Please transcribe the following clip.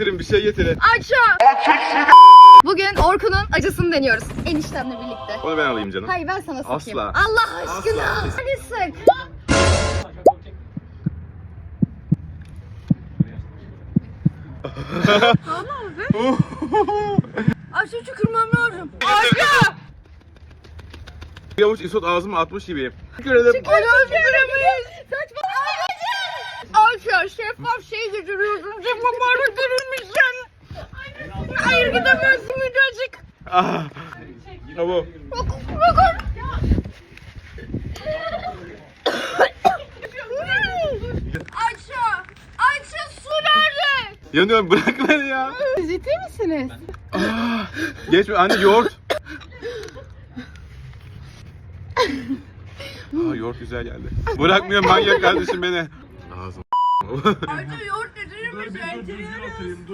Getirin bir şey getirin. Ayça. Bugün Orkun'un acısını deniyoruz. Eniştemle birlikte. Onu ben alayım canım. Hayır ben sana sıkayım. Asla. Allah aşkına. Hadi sık. Ayça tükürmem lazım. Bir avuç isot ağzıma atmış gibi. Tüküremeyiz. Saçma. Şeffaf şey götürüyorsun. Şeffaf götürülmüşsün. Hayır gidemezsin müdacık. Ah. Ha bu. Bakın bakın. Ayça! Ayça su nerede? Yanıyorum bırak beni ya. Ciddi misiniz? Ah. Geçme anne yoğurt. Aa, yoğurt güzel geldi. Bırakmıyor manyak kardeşim beni. Ağzım. Ayça yoğurt getirir misin?